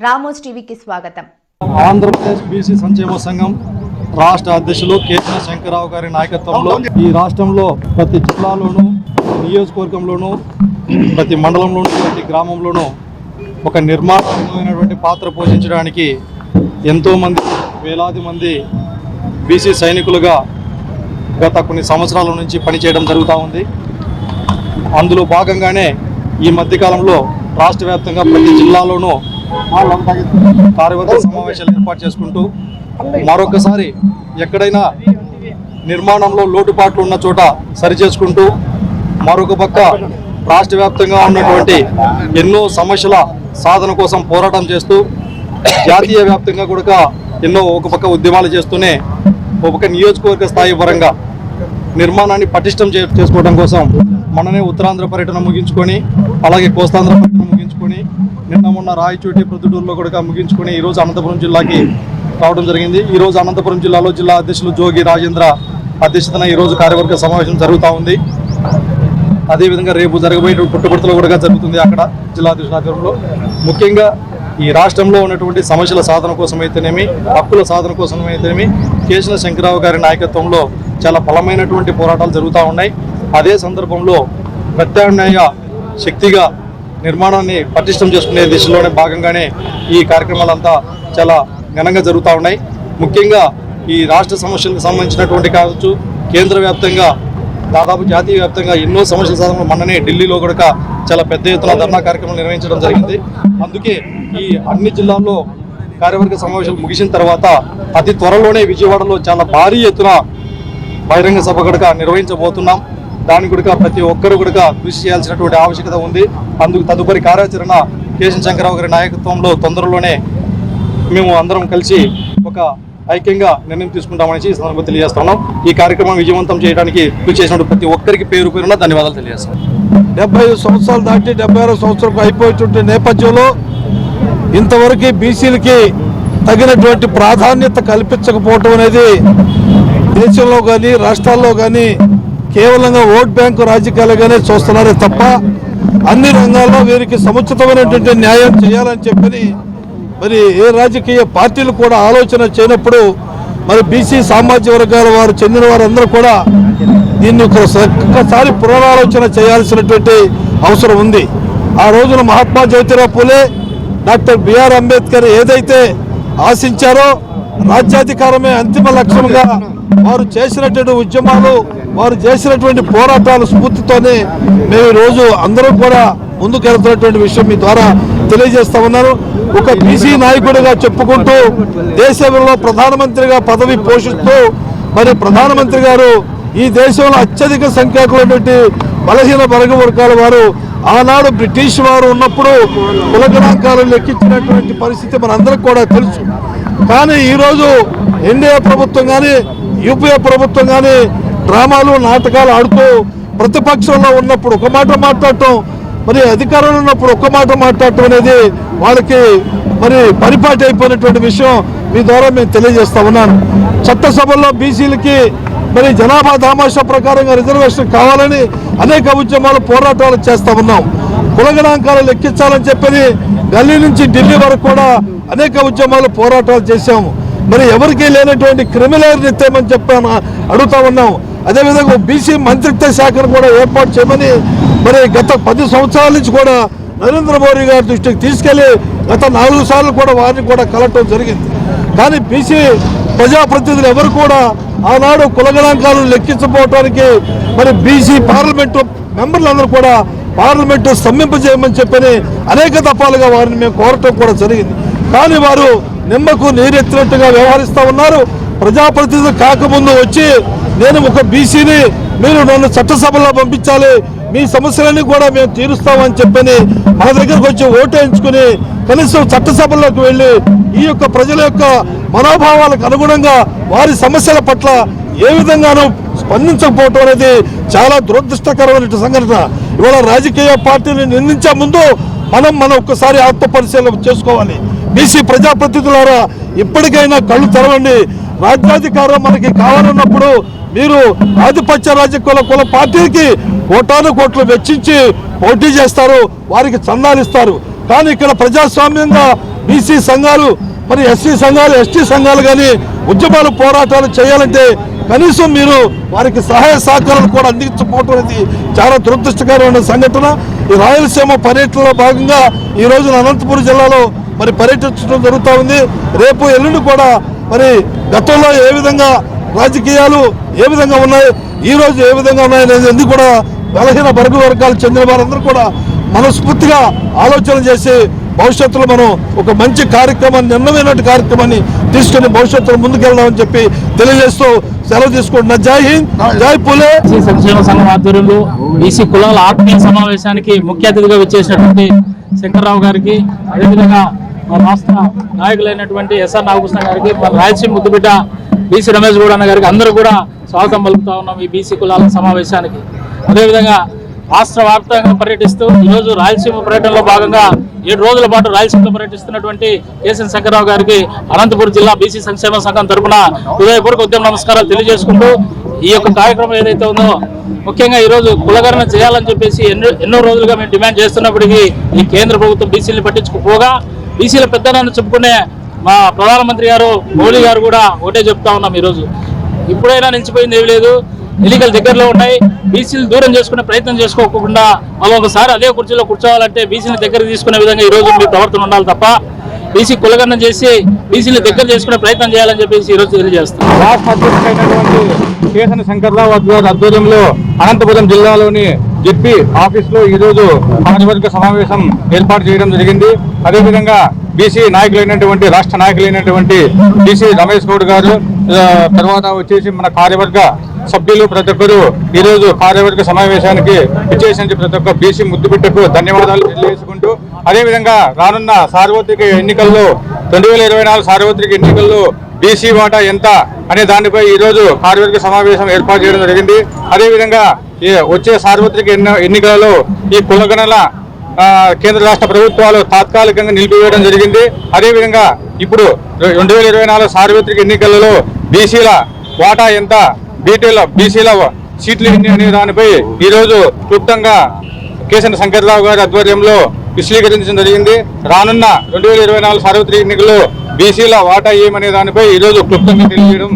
Ramos టీవీకి స్వాగతం. Andhra Pradesh BC సంక్షేమ సంఘం రాష్ట్ర అధ్యక్షులు కేసీ శంకరరావు గారి నాయకత్వంలో ఈ రాష్ట్రంలో ప్రతి జిల్లాలోనూ నియోజకవర్గంలోనూ ప్రతి మండలంలోనూ ప్రతి గ్రామంలోనూ ఒక నిర్మాణమైనటువంటి పాత్ర పోషించడానికి ఎంతోమంది వేలాది మంది బీసీ సైనికులుగా గత కొన్ని సంవత్సరాల నుంచి పనిచేయడం జరుగుతూ ఉంది. అందులో భాగంగానే ఈ మధ్యకాలంలో రాష్ట్ర వ్యాప్తంగా ప్రతి జిల్లాలోనూ కార్యవర్గ సమావేశాలు ఏర్పాటు చేసుకుంటూ మరొకసారి ఎక్కడైనా నిర్మాణంలో లోటుపాట్లు ఉన్న చోట సరిచేసుకుంటూ మరొక పక్క రాష్ట్ర వ్యాప్తంగా ఉన్నటువంటి ఎన్నో సమస్యల సాధన కోసం పోరాటం చేస్తూ జాతీయ వ్యాప్తంగా కూడా ఎన్నో ఒక పక్క ఉద్యమాలు చేస్తూనే ఒక పక్క నియోజకవర్గ స్థాయి పరంగా నిర్మాణాన్ని పటిష్టం చే చేసుకోవడం కోసం మననే ఉత్తరాంధ్ర పర్యటన ముగించుకొని అలాగే కోస్తాంధ్ర పర్యటన ముగించుకొని నిన్న మొన్న రాయచోటి ప్రొద్దుటూరులో కూడా ముగించుకొని ఈరోజు అనంతపురం జిల్లాకి రావడం జరిగింది. ఈరోజు అనంతపురం జిల్లాలో జిల్లా అధ్యక్షులు జోగి రాజేంద్ర అధ్యక్షతన ఈరోజు కార్యవర్గ సమావేశం జరుగుతూ ఉంది. అదేవిధంగా రేపు జరగబోయే పుట్టుబడుతులు కూడా జరుగుతుంది అక్కడ జిల్లా అధ్యక్షుల ఆధ్వర్యంలో. ముఖ్యంగా ఈ రాష్ట్రంలో ఉన్నటువంటి సమస్యల సాధన కోసమైతేనేమి హక్కుల సాధన కోసమైతేనేమి కేశవ శంకరరావు గారి నాయకత్వంలో చాలా బలమైనటువంటి పోరాటాలు జరుగుతూ ఉన్నాయి. అదే సందర్భంలో ప్రత్యామ్నాయ శక్తిగా నిర్మాణాన్ని పటిష్టం చేసుకునే దిశలోనే భాగంగానే ఈ కార్యక్రమాలంతా చాలా ఘనంగా జరుగుతూ ఉన్నాయి. ముఖ్యంగా ఈ రాష్ట్ర సమస్యలకు సంబంధించినటువంటి కావచ్చు కేంద్ర వ్యాప్తంగా దాదాపు జాతీయ వ్యాప్తంగా ఎన్నో సమస్యల సాధనలు మొన్ననే ఢిల్లీలో కూడా చాలా పెద్ద ఎత్తున ధర్నా కార్యక్రమం నిర్వహించడం జరిగింది. అందుకే ఈ అన్ని జిల్లాల్లో కార్యవర్గ సమావేశాలు ముగిసిన తర్వాత అతి త్వరలోనే విజయవాడలో చాలా భారీ ఎత్తున బహిరంగ సభ కనుక నిర్వహించబోతున్నాం. దానికి కూడా ప్రతి ఒక్కరు కూడా కృషి చేయాల్సినటువంటి ఆవశ్యకత ఉంది. అందుకు తదుపరి కార్యాచరణ కేశవ శంకరరావు గారి నాయకత్వంలో తొందరలోనే మేము అందరం కలిసి ఒక ఐక్యంగా నిర్ణయం తీసుకుంటామని ఈ సందర్భంగా తెలియజేస్తున్నాం. ఈ కార్యక్రమం విజయవంతం చేయడానికి కృషి చేసిన ప్రతి ఒక్కరికి పేరు పేరున ధన్యవాదాలు తెలియజేస్తాం. డెబ్బై ఐదు సంవత్సరాలు దాటి డెబ్బై ఆరు సంవత్సరం అయిపోయేటువంటి నేపథ్యంలో ఇంతవరకు బీసీలకి తగినటువంటి ప్రాధాన్యత కల్పించకపోవటం అనేది దేశంలో కానీ రాష్ట్రాల్లో కానీ కేవలంగా ఓట్ బ్యాంకు రాజకీయాలుగానే చూస్తున్నారే తప్ప అన్ని రంగాల్లో వీరికి సముచితమైనటువంటి న్యాయం చేయాలని చెప్పని మరి ఏ రాజకీయ పార్టీలు కూడా ఆలోచన చేయనప్పుడు మరి బీసీ సామాజిక వర్గాల వారు చెందిన వారందరూ కూడా దీన్ని ఒకసారి ఒక్కసారి పునరాలోచన చేయాల్సినటువంటి అవసరం ఉంది. ఆ రోజున Mahatma Jyotirao Phule doctor B R Ambedkar ఏదైతే ఆశించారో రాజ్యాధికారమే అంతిమ లక్ష్యంగా వారు చేసినటువంటి ఉద్యమాలు వారు చేసినటువంటి పోరాటాల స్ఫూర్తితోనే మేము ఈరోజు రోజు అందరూ కూడా ముందుకెళ్తున్నటువంటి విషయం మీ ద్వారా తెలియజేస్తా ఉన్నాను ఒక బీసీ నాయకుడిగా చెప్పుకుంటూ దేశంలో ప్రధానమంత్రిగా పదవి పోషిస్తూ మరి ప్రధానమంత్రి గారు ఈ దేశంలో అత్యధిక సంఖ్యాకులైనటువంటి బలహీన వర్గ వర్గాల వారు ఆనాడు బ్రిటిష్ వారు ఉన్నప్పుడు కులగణాంకాలను లెక్కించినటువంటి పరిస్థితి మనందరికి కూడా తెలుసు. కానీ ఈరోజు ఎన్డీఏ ప్రభుత్వం కానీ యూపీఏ ప్రభుత్వం కానీ డ్రామాలు నాటకాలు ఆడుతూ ప్రతిపక్షంలో ఉన్నప్పుడు ఒక మాట మాట్లాడటం మరి అధికారంలో ఉన్నప్పుడు ఒక్క మాట మాట్లాడటం అనేది వాళ్ళకి మరి పరిపాటి అయిపోయినటువంటి విషయం మీ ద్వారా మేము తెలియజేస్తా ఉన్నాను. చట్టసభల్లో బీసీలకి మరి జనాభా దామాషా ప్రకారంగా రిజర్వేషన్ కావాలని అనేక ఉద్యమాలు పోరాటాలు చేస్తూ ఉన్నాం. కులగణాంకాలు లెక్కించాలని చెప్పని ఢిల్లీ నుంచి ఢిల్లీ వరకు కూడా అనేక ఉద్యమాలు పోరాటాలు చేశాము. మరి ఎవరికీ లేనటువంటి క్రిమినల్ ఎత్తేమని చెప్పాను అడుగుతా ఉన్నాం. అదేవిధంగా బీసీ మంత్రిత్వ శాఖను కూడా ఏర్పాటు చేయమని మరి గత పది సంవత్సరాల నుంచి కూడా నరేంద్ర మోడీ గారి దృష్టికి తీసుకెళ్ళి గత నాలుగు సార్లు కూడా వారిని కూడా కలవటం జరిగింది. కానీ బీసీ ప్రజాప్రతినిధులు ఎవరు కూడా ఆనాడు కులగణాంకాలను లెక్కించబోవటానికి మరి బీసీ పార్లమెంటు మెంబర్లందరూ కూడా పార్లమెంటు స్తంభింపజేయమని చెప్పని అనేక దఫాలుగా వారిని మేము కోరటం కూడా జరిగింది. కానీ వారు నిమ్మకు నీరెత్తినట్టుగా వ్యవహరిస్తూ ఉన్నారు. ప్రజాప్రతినిధులు కాకముందు వచ్చి నేను ఒక బీసీని మీరు నన్ను చట్టసభలో పంపించాలి. మీ సమస్యలన్నీ కూడా మేము తీరుస్తామని చెప్పని మా దగ్గరకు వచ్చి ఓటు వేయించుకుని కనీసం చట్టసభల్లోకి వెళ్ళి ఈ యొక్క ప్రజల యొక్క మనోభావాలకు అనుగుణంగా వారి సమస్యల పట్ల ఏ విధంగానూ స్పందించకపోవటం అనేది చాలా దురదృష్టకరమైన సంఘటన. ఇవాళ రాజకీయ పార్టీని నిందించే ముందు మనం మనం ఒక్కసారి ఆత్మపరిశీలన చేసుకోవాలి. బీసీ ప్రజాప్రతినిధులారా ఇప్పటికైనా కళ్ళు తెరవండి. రాజ్యాధికారం మనకి కావాలన్నప్పుడు మీరు ఆధిపత్య రాజకీయ కుల పార్టీకి కోటాను కోట్లు వెచ్చించి పోటీ చేస్తారు వారికి చందాలు ఇస్తారు. కానీ ఇక్కడ ప్రజాస్వామ్యంగా బీసీ సంఘాలు మరి ఎస్సీ సంఘాలు ఎస్టీ సంఘాలు కానీ ఉద్యమాలు పోరాటాలు చేయాలంటే కనీసం మీరు వారికి సహాయ సహకారాలు కూడా అందించకపోవటం అనేది చాలా దురదృష్టకరమైన సంఘటన. ఈ రాయలసీమ పర్యటనలో భాగంగా ఈ రోజున అనంతపురం జిల్లాలో మరి పర్యటించడం జరుగుతూ ఉంది. రేపు ఎల్లుండి కూడా మరి గతంలో ఏ విధంగా రాజకీయాలు ఏ విధంగా ఉన్నాయి? ఈ రోజు ఏ విధంగా ఉన్నాయనేది అనేది కూడా బలహీన బరుగు వర్గాలు చెందిన వారందరూ కూడా మనస్ఫూర్తిగా ఆలోచన చేసి భవిష్యత్తులో మనం ఒక మంచి కార్యక్రమాన్ని నిర్ణయమైనటువంటి కార్యక్రమాన్ని తీసుకుని భవిష్యత్తులో ముందుకెళ్దామని చెప్పి తెలియజేస్తూ సెలవు తీసుకుంటున్నా జై హింద్ జై పులే. సంక్షేమ సంఘం ఆధ్వర్యంలో బీసీ కులాల ఆత్మీయ సమావేశానికి ముఖ్య అతిథిగా వచ్చేసినటువంటి శంకర్రావు గారికి అదేవిధంగా రాష్ట్ర నాయకులైనటువంటి ఎస్ఆర్ నాగకృష్ణ గారికి మన రాయలసీమ ముద్దుబిడ్డ బీసీ రమేష్ గౌడ్ అన్న గారికి అందరూ కూడా స్వాగతం పలుకుతా ఉన్నాం ఈ బీసీ కులాల సమావేశానికి. అదేవిధంగా రాష్ట్ర వ్యాప్తంగా పర్యటిస్తూ ఈరోజు రాయలసీమ పర్యటనలో భాగంగా ఏడు రోజుల పాటు రాయలసీమలో పర్యటిస్తున్నటువంటి కేసీఎన్ శంకర్రావు గారికి అనంతపురం జిల్లా బీసీ సంక్షేమ సంఘం తరఫున హృదయపూర్వక ఉద్యమ నమస్కారాలు తెలియజేసుకుంటూ ఈ యొక్క కార్యక్రమం ఏదైతే ఉందో ముఖ్యంగా ఈరోజు కులగరణ చేయాలని చెప్పేసి ఎన్నో ఎన్నో రోజులుగా మేము డిమాండ్ చేస్తున్నప్పటికీ ఈ కేంద్ర ప్రభుత్వం బీసీలు పట్టించుకుపోగా బీసీల పెద్దనని చెప్పుకునే మా ప్రధానమంత్రి గారు మోడీ గారు కూడా ఒకటే చెప్తా ఉన్నాం ఈరోజు. ఇప్పుడైనా నిలిచిపోయింది ఏమి లేదు. ఎన్నికలు దగ్గరలో ఉన్నాయి. బీసీలు దూరం చేసుకునే ప్రయత్నం చేసుకోకుండా మళ్ళీ ఒకసారి అదే కుర్చీలో కూర్చోవాలంటే బీసీని దగ్గర తీసుకునే విధంగా ఈ రోజు మీ ప్రవర్తన ఉండాలి తప్ప బీసీ కులగన్నం చేసి బీసీని దగ్గర చేసుకునే ప్రయత్నం చేయాలని చెప్పేసి ఈ రోజు తెలియజేస్తాం రాష్ట్ర అధ్యక్షుడైనటువంటి కేసన శంకర్రావు ఆధ్వర్యంలో అనంతపురం జిల్లాలోని జెడ్పీ ఆఫీసులో ఈ రోజు కార్యవర్గ సమావేశం ఏర్పాటు చేయడం జరిగింది. అదేవిధంగా బీసీ నాయకులైనటువంటి రాష్ట్ర నాయకులైనటువంటి బీసీ రమేష్ గౌడ్ గారు తర్వాత వచ్చేసి మన కార్యవర్గ సభ్యులు ప్రతి ఒక్కరు ఈ రోజు కార్యవర్గ సమావేశానికి విచ్చేసిన ప్రతి ఒక్క బీసీ ముద్దుబిడ్డకు ధన్యవాదాలు తెలియజేసుకుంటూ అదేవిధంగా రానున్న సార్వత్రిక ఎన్నికల్లో రెండు వేల ఇరవై నాలుగు సార్వత్రిక ఎన్నికల్లో బీసీ వాటా ఎంత అనే దానిపై ఈ రోజు కార్యవర్గ సమావేశం ఏర్పాటు చేయడం జరిగింది. అదేవిధంగా వచ్చే సార్వత్రిక ఎన్ని ఎన్నికలలో ఈ కులగణన కేంద్ర రాష్ట్ర ప్రభుత్వాలు తాత్కాలికంగా నిలిపివేయడం జరిగింది. అదేవిధంగా ఇప్పుడు రెండు వేల ఇరవై నాలుగు సార్వత్రిక ఎన్నికలలో బీసీల వాటా ఎంత బీటీల బీసీల సీట్లు ఎన్ని అనే దానిపై ఈరోజు క్లుప్తంగా కేసీఆర్ శంకర్రావు గారి ఆధ్వర్యంలో విశ్లేషించడం జరిగింది. రానున్న రెండు వేల ఇరవై నాలుగు సార్వత్రిక ఎన్నికల్లో బీసీల వాటా ఏమనే దానిపై ఈ రోజు క్లుప్తంగా తెలియజేయడం